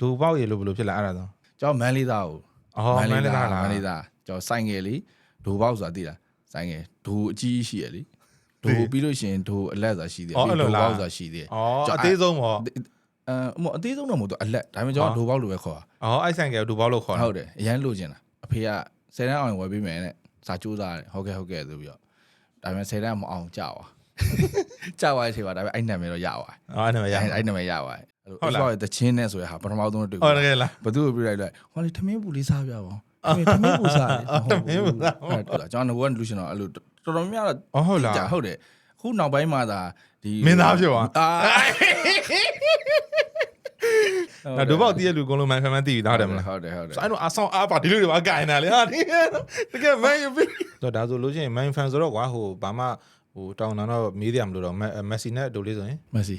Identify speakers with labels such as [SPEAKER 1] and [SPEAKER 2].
[SPEAKER 1] ဒူပေါက်ရေလို့ဘယ်လိုဖြစ်လာအဲ့ဒါဆို
[SPEAKER 2] ကျွန်တော်မန်လေးသားကို
[SPEAKER 1] အော်မန်လေးသားလား
[SPEAKER 2] မန်လေးသားကျွန်တော်ဆိုင်ငယ်လေးဒိုပေါက်ဆိုတာသိလားဆိုင်ငယ်ဒိုအကြီးရှိရလေဒိုပြီးလို့ရှိရင်ဒိုအလက်ဆိုတာရှိသေးတယ်ပြီးဒိုပေါက်ဆိုတာရှိသေးတယ်
[SPEAKER 1] အော်အသေးဆုံးပေါ့
[SPEAKER 2] အဲမဟုတ်အသေးဆုံးတော့မဟုတ်တော့အလက်ဒါပေမဲ့ကျွန်တော်ဒိုပေါက်လို့ပဲခေါ်တာ
[SPEAKER 1] အော်အဲ့ဆိုင်ကဒူပေါက်လို့ခေါ်တာ
[SPEAKER 2] ဟုတ်တယ်အရန်လိုချင်တာအဖေကဆယ်တန်းအောင်ဝယ်ပေးမယ်တဲ့စာကြိုးစားတယ်ဟုတ်ကဲ့ဟုတ်ကဲ့ဆိုပြီးတော့ဒါပေမဲ့ဆယ်တန်းမအောင်ကြောက်ပါကြောက်ပါရဲ့ချိန်ပါဒါပေမဲ့အဲ့နာမည်တော့ရပါ
[SPEAKER 1] အော်အဲ့ဒါမရ
[SPEAKER 2] အဲ့အဲ့နာမည်ရပါ အဲ့
[SPEAKER 1] ဟု
[SPEAKER 2] လို
[SPEAKER 1] တ်လား
[SPEAKER 2] အဲ့ဆိုတချင်းနဲ့ဆိုရဟာပထမဆုံးတွေ့
[SPEAKER 1] ဟုတ်တယ်လား
[SPEAKER 2] ဘသူ့ကိုပြလိုက်လိုက်ဟောလေထမင်းပူလေးစားပြပါဦးထမင်းထမင်းပူစားတယ်
[SPEAKER 1] ထမင်းပူစား
[SPEAKER 2] ဟုတ်တယ်ကျွန်တော်ငါကလူရှင်တော့အဲ့လိုတော်တော်များများတော့
[SPEAKER 1] အော်ဟုတ်လား
[SPEAKER 2] ကြာဟုတ်တယ်ခုနောက်ပိုင်းမှာသာဒီ
[SPEAKER 1] မင်းသားဖြစ်သွား
[SPEAKER 2] အာ
[SPEAKER 1] ဒါဒူပေါက်တည်ရလူကုန်လုံးမှန်ဖန်မှန်တည်ပြီးသားတယ်မလား
[SPEAKER 2] ဟုတ်တယ်ဟုတ်တယ်
[SPEAKER 1] ဆိုအဲ့တော့အဆောင်အားပါဒီလိုတွေပါကင်တာလေဟာဒီတကယ်မန်ယူပြီတော့ဒါဆိုလို့ချင်းမန်ဖန်ဆိုတော့ကွာဟိုဘာမှဟိုတောင်းတန်းတော့မေးတယ်မလို့တော့မက်ဆီနဲ့အတူလေးဆိုရင်
[SPEAKER 2] မက်ဆီ